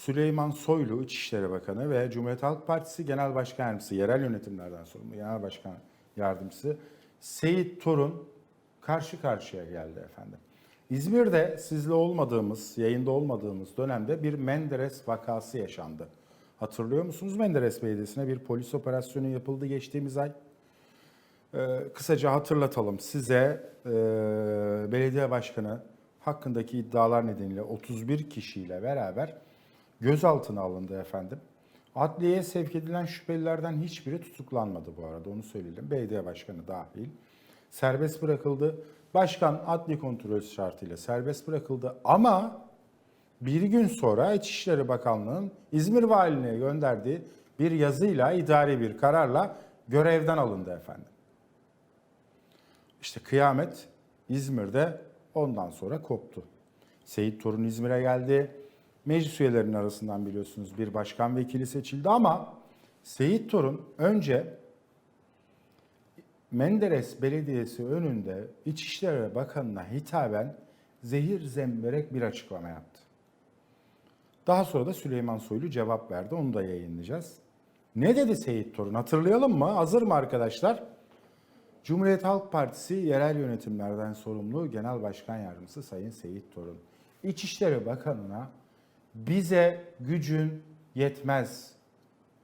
Süleyman Soylu İçişleri Bakanı ve Cumhuriyet Halk Partisi Genel Başkan Yardımcısı, yerel yönetimlerden sorumlu Genel Başkan Yardımcısı Seyit Torun karşı karşıya geldi efendim. İzmir'de sizle olmadığımız, yayında olmadığımız dönemde bir Menderes vakası yaşandı. Hatırlıyor musunuz? Menderes Belediyesi'ne bir polis operasyonu yapıldı geçtiğimiz ay. Ee, kısaca hatırlatalım size e, belediye başkanı hakkındaki iddialar nedeniyle 31 kişiyle beraber gözaltına alındı efendim. Adliyeye sevk edilen şüphelilerden hiçbiri tutuklanmadı bu arada onu söyleyelim. Belediye başkanı dahil. Serbest bırakıldı. Başkan adli kontrol şartıyla serbest bırakıldı ama bir gün sonra İçişleri Bakanlığı'nın İzmir Valiliğine gönderdiği bir yazıyla idari bir kararla görevden alındı efendim. İşte kıyamet İzmir'de ondan sonra koptu. Seyit Torun İzmir'e geldi. Meclis üyelerinin arasından biliyorsunuz bir başkan vekili seçildi ama Seyit Torun önce Menderes Belediyesi önünde İçişleri Bakanı'na hitaben zehir zemberek bir açıklama yaptı. Daha sonra da Süleyman Soylu cevap verdi. Onu da yayınlayacağız. Ne dedi Seyit Torun? Hatırlayalım mı? Hazır mı arkadaşlar? Cumhuriyet Halk Partisi yerel yönetimlerden sorumlu Genel Başkan Yardımcısı Sayın Seyit Torun. İçişleri Bakanı'na bize gücün yetmez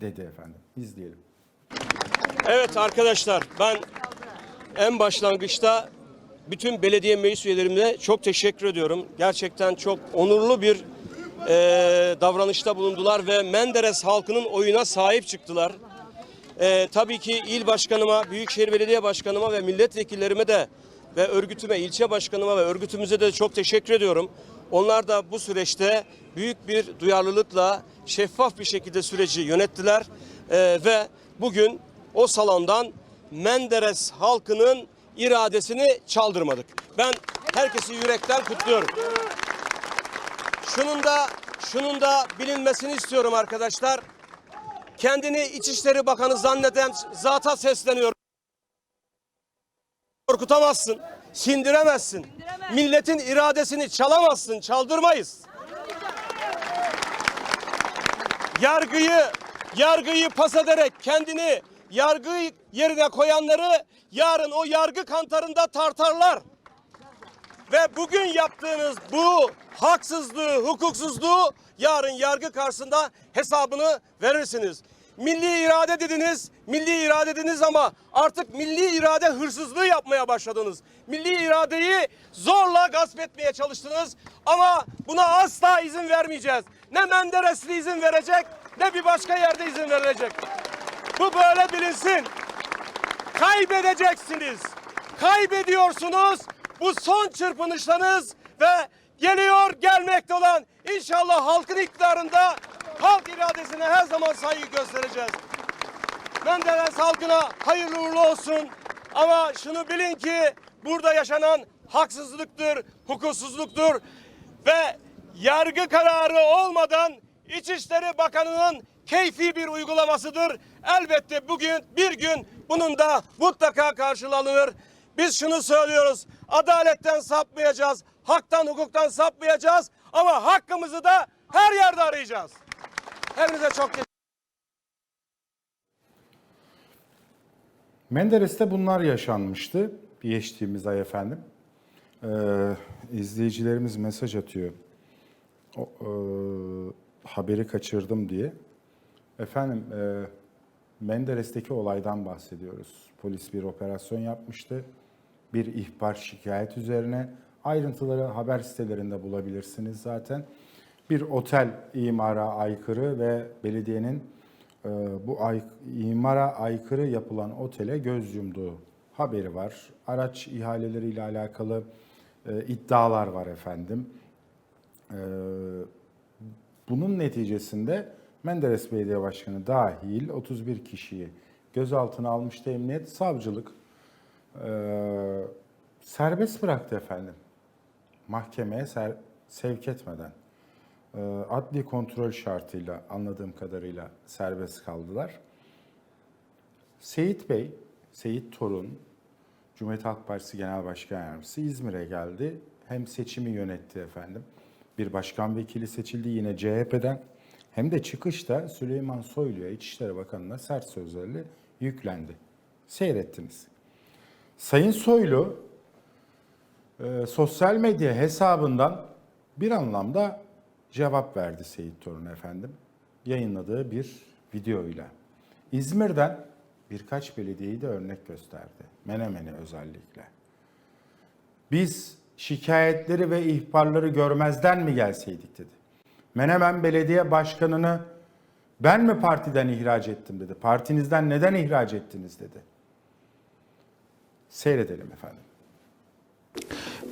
dedi efendim. İzleyelim. Evet arkadaşlar ben en başlangıçta bütün belediye meclis üyelerime çok teşekkür ediyorum. Gerçekten çok onurlu bir e, davranışta bulundular ve Menderes halkının oyuna sahip çıktılar. E, tabii ki il başkanıma, Büyükşehir Belediye Başkanıma ve milletvekillerime de ve örgütüme, ilçe başkanıma ve örgütümüze de çok teşekkür ediyorum. Onlar da bu süreçte büyük bir duyarlılıkla şeffaf bir şekilde süreci yönettiler E, ve bugün o salondan Menderes halkının iradesini çaldırmadık. Ben herkesi yürekten kutluyorum. Şunun da şunun da bilinmesini istiyorum arkadaşlar. Kendini İçişleri Bakanı zanneden zata sesleniyorum. Korkutamazsın, sindiremezsin. Milletin iradesini çalamazsın, çaldırmayız. Yargıyı yargıyı pas ederek kendini yargı yerine koyanları yarın o yargı kantarında tartarlar. Ve bugün yaptığınız bu haksızlığı, hukuksuzluğu yarın yargı karşısında hesabını verirsiniz. Milli irade dediniz, milli irade dediniz ama artık milli irade hırsızlığı yapmaya başladınız. Milli iradeyi zorla gasp etmeye çalıştınız ama buna asla izin vermeyeceğiz. Ne Menderesli izin verecek ne bir başka yerde izin verilecek. Bu böyle bilinsin. Kaybedeceksiniz. Kaybediyorsunuz. Bu son çırpınışlarınız ve geliyor gelmekte olan inşallah halkın iktidarında halk iradesine her zaman saygı göstereceğiz. Menderes halkına hayırlı uğurlu olsun. Ama şunu bilin ki burada yaşanan haksızlıktır, hukuksuzluktur ve yargı kararı olmadan İçişleri Bakanı'nın keyfi bir uygulamasıdır. Elbette bugün bir gün bunun da mutlaka karşılanır. Biz şunu söylüyoruz. Adaletten sapmayacağız. Haktan, hukuktan sapmayacağız. Ama hakkımızı da her yerde arayacağız. Hepinize çok Menderes'te bunlar yaşanmıştı geçtiğimiz ay efendim. Ee, izleyicilerimiz mesaj atıyor. O, e, haberi kaçırdım diye. Efendim e, Menderes'teki olaydan bahsediyoruz. Polis bir operasyon yapmıştı. Bir ihbar şikayet üzerine. Ayrıntıları haber sitelerinde bulabilirsiniz zaten. Bir otel imara aykırı ve belediyenin e, bu ay, imara aykırı yapılan otele göz yumduğu haberi var. Araç ihaleleriyle alakalı e, iddialar var efendim. E, bunun neticesinde Menderes Belediye Başkanı dahil 31 kişiyi gözaltına almıştı emniyet. Savcılık e, serbest bıraktı efendim. Mahkemeye ser, sevk etmeden. E, adli kontrol şartıyla anladığım kadarıyla serbest kaldılar. Seyit Bey, Seyit Torun, Cumhuriyet Halk Partisi Genel Başkan Yardımcısı İzmir'e geldi. Hem seçimi yönetti efendim. Bir başkan vekili seçildi yine CHP'den. hem de çıkışta Süleyman Soylu'ya İçişleri Bakanı'na sert sözlerle yüklendi. Seyrettiniz. Sayın Soylu e, sosyal medya hesabından bir anlamda cevap verdi Seyit Torun efendim. Yayınladığı bir videoyla. İzmir'den birkaç belediyeyi de örnek gösterdi. Menemen'i özellikle. Biz şikayetleri ve ihbarları görmezden mi gelseydik dedi. Menemen Belediye Başkanı'nı ben mi partiden ihraç ettim dedi. Partinizden neden ihraç ettiniz dedi. Seyredelim efendim.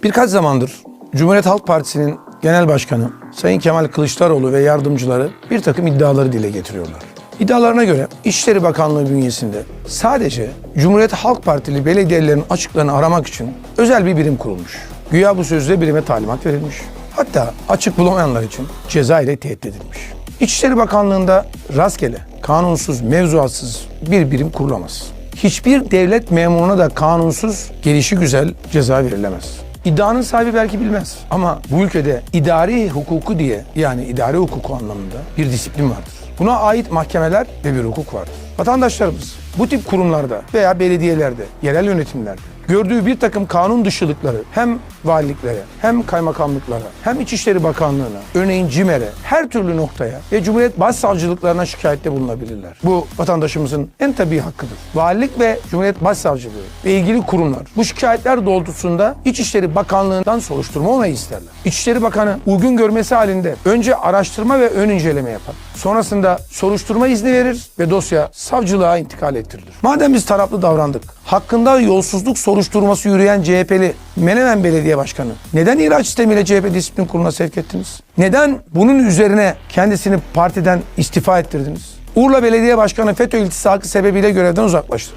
Birkaç zamandır Cumhuriyet Halk Partisi'nin genel başkanı Sayın Kemal Kılıçdaroğlu ve yardımcıları bir takım iddiaları dile getiriyorlar. İddialarına göre İçişleri Bakanlığı bünyesinde sadece Cumhuriyet Halk Partili belediyelerin açıklarını aramak için özel bir birim kurulmuş. Güya bu sözle birime talimat verilmiş. Hatta açık bulamayanlar için ceza ile tehdit edilmiş. İçişleri Bakanlığı'nda rastgele, kanunsuz, mevzuatsız bir birim kurulamaz. Hiçbir devlet memuruna da kanunsuz, gelişi güzel ceza verilemez. İddianın sahibi belki bilmez ama bu ülkede idari hukuku diye yani idari hukuku anlamında bir disiplin vardır. Buna ait mahkemeler ve bir hukuk vardır. Vatandaşlarımız bu tip kurumlarda veya belediyelerde, yerel yönetimlerde gördüğü bir takım kanun dışılıkları hem valiliklere hem kaymakamlıklara hem İçişleri Bakanlığı'na örneğin CİMER'e her türlü noktaya ve Cumhuriyet Başsavcılıklarına şikayette bulunabilirler. Bu vatandaşımızın en tabii hakkıdır. Valilik ve Cumhuriyet Başsavcılığı ve ilgili kurumlar bu şikayetler doğrultusunda İçişleri Bakanlığı'ndan soruşturma onayı isterler. İçişleri Bakanı uygun görmesi halinde önce araştırma ve ön inceleme yapar. Sonrasında soruşturma izni verir ve dosya savcılığa intikal ettirilir. Madem biz taraflı davrandık, hakkında yolsuzluk soruşturması yürüyen CHP'li Menemen Belediye Başkanı neden ihraç sistemiyle CHP disiplin kuruluna sevk ettiniz? Neden bunun üzerine kendisini partiden istifa ettirdiniz? Urla Belediye Başkanı FETÖ iltisakı sebebiyle görevden uzaklaştı.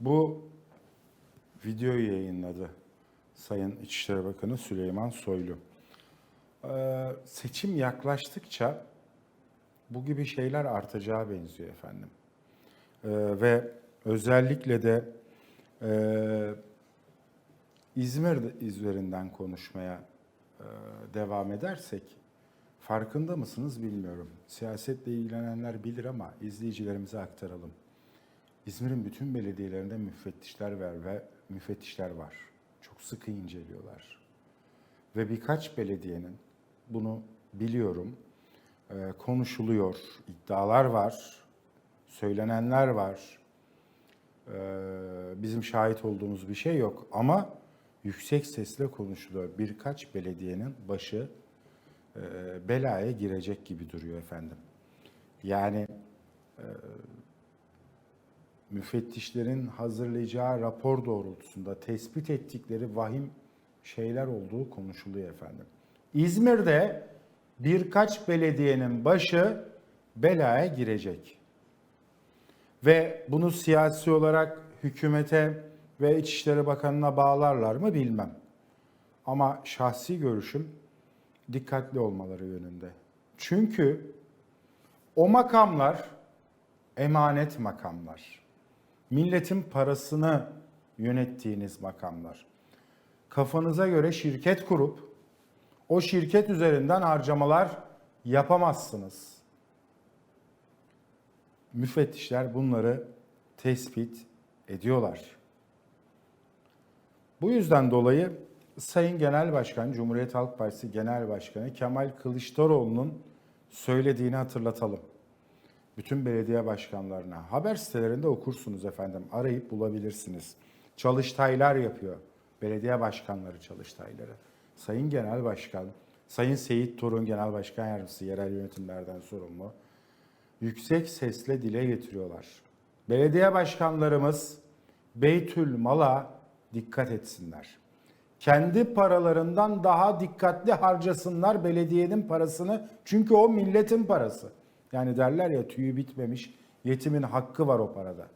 Bu videoyu yayınladı Sayın İçişleri Bakanı Süleyman Soylu. Ee, seçim yaklaştıkça bu gibi şeyler artacağı benziyor efendim. Ee, ve özellikle de e, İzmir üzerinden konuşmaya e, devam edersek farkında mısınız bilmiyorum. Siyasetle ilgilenenler bilir ama izleyicilerimize aktaralım. İzmir'in bütün belediyelerinde müfettişler var ve müfettişler var. Çok sıkı inceliyorlar. Ve birkaç belediyenin bunu biliyorum e, konuşuluyor, iddialar var, söylenenler var. E, bizim şahit olduğumuz bir şey yok ama yüksek sesle konuşuluyor. Birkaç belediyenin başı e, belaya girecek gibi duruyor efendim. Yani müfettişlerin hazırlayacağı rapor doğrultusunda tespit ettikleri vahim şeyler olduğu konuşuluyor efendim. İzmir'de birkaç belediyenin başı belaya girecek. Ve bunu siyasi olarak hükümete ve İçişleri Bakanı'na bağlarlar mı bilmem. Ama şahsi görüşüm dikkatli olmaları yönünde. Çünkü o makamlar emanet makamlar. Milletin parasını yönettiğiniz makamlar. Kafanıza göre şirket kurup o şirket üzerinden harcamalar yapamazsınız. Müfettişler bunları tespit ediyorlar. Bu yüzden dolayı Sayın Genel Başkan, Cumhuriyet Halk Partisi Genel Başkanı Kemal Kılıçdaroğlu'nun söylediğini hatırlatalım bütün belediye başkanlarına. Haber sitelerinde okursunuz efendim. Arayıp bulabilirsiniz. Çalıştaylar yapıyor. Belediye başkanları çalıştayları. Sayın Genel Başkan, Sayın Seyit Torun Genel Başkan Yardımcısı yerel yönetimlerden sorumlu. Yüksek sesle dile getiriyorlar. Belediye başkanlarımız Beytül Mal'a dikkat etsinler. Kendi paralarından daha dikkatli harcasınlar belediyenin parasını. Çünkü o milletin parası. Yani derler ya tüyü bitmemiş yetimin hakkı var o parada.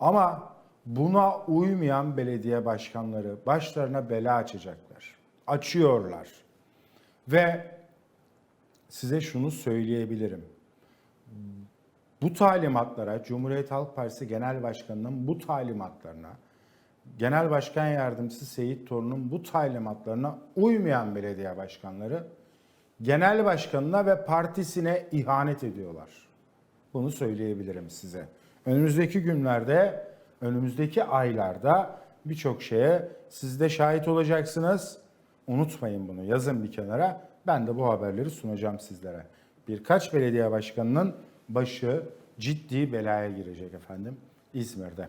Ama buna uymayan belediye başkanları başlarına bela açacaklar. Açıyorlar. Ve size şunu söyleyebilirim. Bu talimatlara Cumhuriyet Halk Partisi Genel Başkanı'nın bu talimatlarına Genel Başkan Yardımcısı Seyit Torun'un bu talimatlarına uymayan belediye başkanları genel başkanına ve partisine ihanet ediyorlar. Bunu söyleyebilirim size. Önümüzdeki günlerde, önümüzdeki aylarda birçok şeye siz de şahit olacaksınız. Unutmayın bunu, yazın bir kenara. Ben de bu haberleri sunacağım sizlere. Birkaç belediye başkanının başı ciddi belaya girecek efendim İzmir'de.